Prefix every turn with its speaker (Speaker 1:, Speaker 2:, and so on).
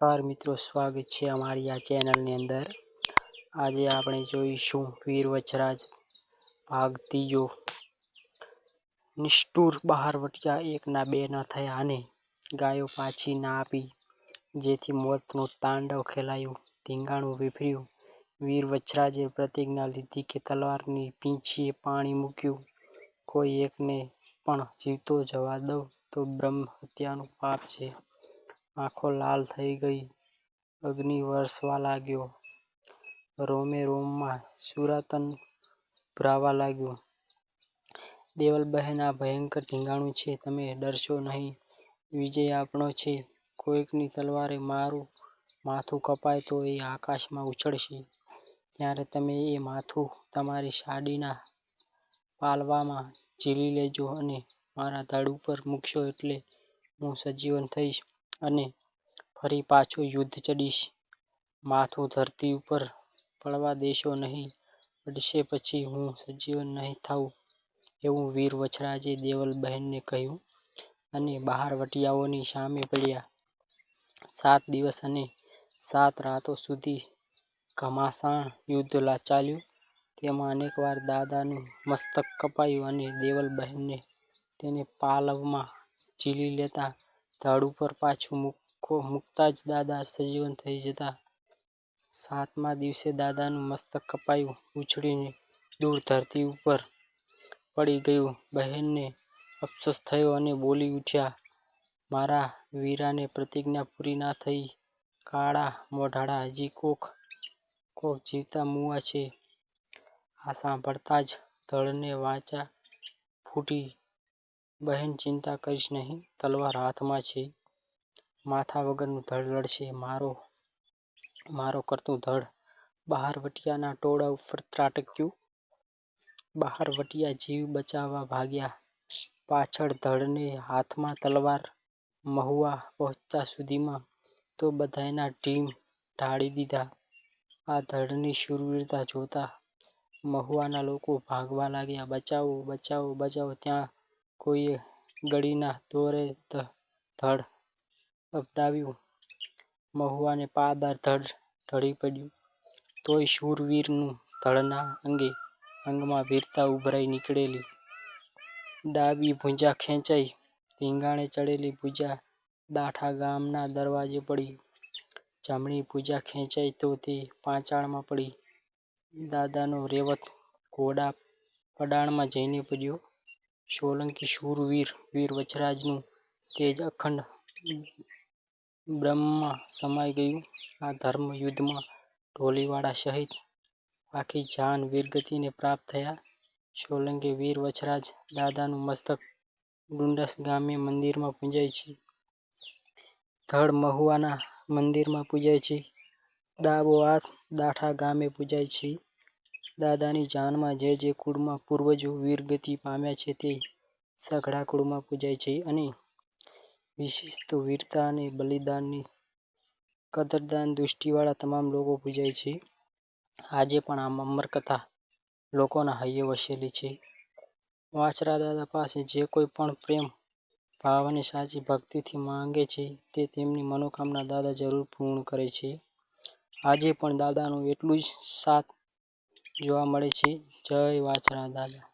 Speaker 1: નમસ્કાર મિત્રો, સ્વાગત છે અમારી આ ચેનલની અંદર. આજે આપણે જોઈશું વીર વચરાજ ભાગ ત્રીજો. નિષ્ઠુર બહારવટિયા એકના બે ના થયા અને ગાયો પાછી ના આપી, જેથી મોતનું તાંડવ ખેલાયું, ધીંગાણું વિફર્યું વીર વચરાજે પ્રતિજ્ઞા લીધી કે તલવારની પીંછીએ પાણી મૂક્યું. કોઈ એકને પણ જીવતો જવા દઉં તો બ્રહ્મ હત્યાનું પાપ છે. આંખો લાલ થઈ ગઈ. અગ્નિ વરસવા લાગ્યો. રોમે રોમમાં સુરાતન ભરાવા લાગ્યું. દેવલબહેન આ ભયંકર ધીંગાણું છે. તમે ડરશો નહીં. વિજય આપણો છે. કોઈકની તલવારે મારું માથું કપાય તો એ આકાશમાં ઉછળશે. ત્યારે તમે એ માથું તમારી સાડીના પાલવામાં ઝીલી લેજો અને મારા ધડ ઉપર મૂકશો એટલે હું સજીવન થઈશ. અને ફરી પાછું યુદ્ધ ચડીશ. માથું ધરતી ઉપર પડવા દેશો નહીં, પડશે પછી હું સજીવન નહીં થાઉં, એવું વીર વચરાજે દેવલબહેનને કહ્યું અને બહાર વટિયાઓની સામે પડ્યા. સાત દિવસ અને સાત રાતો સુધી ઘમાસાણ યુદ્ધ ચાલ્યું. તેમાં અનેકવાર દાદાનું મસ્તક કપાયું અને દેવલબહેને તેને પાલવમાં ઝીલી લેતા ધડ ઉપર પાછું મૂકતાં જ દાદા સજીવન થઈ જતા. સાતમા દિવસે દાદાનું મસ્તક કપાયું. ઉછળીને દૂર ધરતી ઉપર પડી ગયું. બહેનને અફસોસ થયો અને બોલી ઉઠ્યા, મારા વીરાને પ્રતિજ્ઞા પૂરી ના થઈ. કાળા મોઢાળા હજી કોક કોક જીવતા મુવા છે. આ સાંભળતા જ ધડને વાંચા ફૂટી બહેન ચિંતા કરીશ નહીં, તલવાર હાથમાં છે. માથા વગરનું ધડ લડશે, મારો મારો કરતું ધડ. બહારવટિયાના ટોળા ઉપર ત્રાટક્યું. બહારવટિયા જીવ બચાવવા ભાગ્યા. પાછળ ધડને હાથમાં તલવાર મહુવા પહોંચતા સુધીમાં તો બધાના ઢીમ ઢાળી દીધા. આ ધડની શૂરવીરતા જોતા મહુવાના લોકો ભાગવા લાગ્યા, બચાવો બચાવો બચાવો, ત્યાં કોઈએ ગળીના દોરે ધડ અપડાવ્યું મહુવાને પાદર ધડ ઢળી પડ્યું. તોય શૂરવીરનું ધડના અંગે અંગમાં વીરતા ઉભરાઈ નીકળેલી. ડાબી ભૂંજા ખેંચાઈ, ધીંગાણે ચડેલી ભૂજા દાઠા ગામના દરવાજે પડી. જમણી ભૂજા ખેંચાઈ તો તે પાંચાળમાં પડી. દાદાનો રેવત ઘોડા પડાણમાં જઈને પડ્યો. સોલંકી શૂરવીર, વીર વચરાજનું તેજ અખંડ બ્રહ્મમાં સમાઈ ગયું. આ ધર્મ યુદ્ધમાં ઢોલીવાળા સહિત આખી જાન વીરગતિને પ્રાપ્ત થયા. સોલંકી વીર વચરાજ દાદાનું મસ્તક ડુંડસ ગામે મંદિરમાં પૂજાય છે. ધડ મહુવાના મંદિરમાં પૂજાય છે. ડાબો હાથ દાઠા ગામે પૂજાય છે. દાદાની જાનમાં જે જે કુળમાં પૂર્વજો વીરગતિ પામ્યા છે તે સઘળા કુળમાં પૂજાય છે અને વિશિષ્ટ વીરતા અને બલિદાનની કદરદાન દૃષ્ટિવાળા તમામ લોકો પૂજાય છે. આજે પણ આ અમરકથા લોકોના હૈયે વસેલી છે. વાછરા દાદા પાસે જે કોઈ પણ પ્રેમ, ભાવ અને સાચી ભક્તિથી માંગે છે તે તેમની મનોકામના દાદા જરૂર પૂર્ણ કરે છે. આજે પણ દાદાનું એટલું જ સાથ જોવા મળે છે. જય વાછરા દાદા.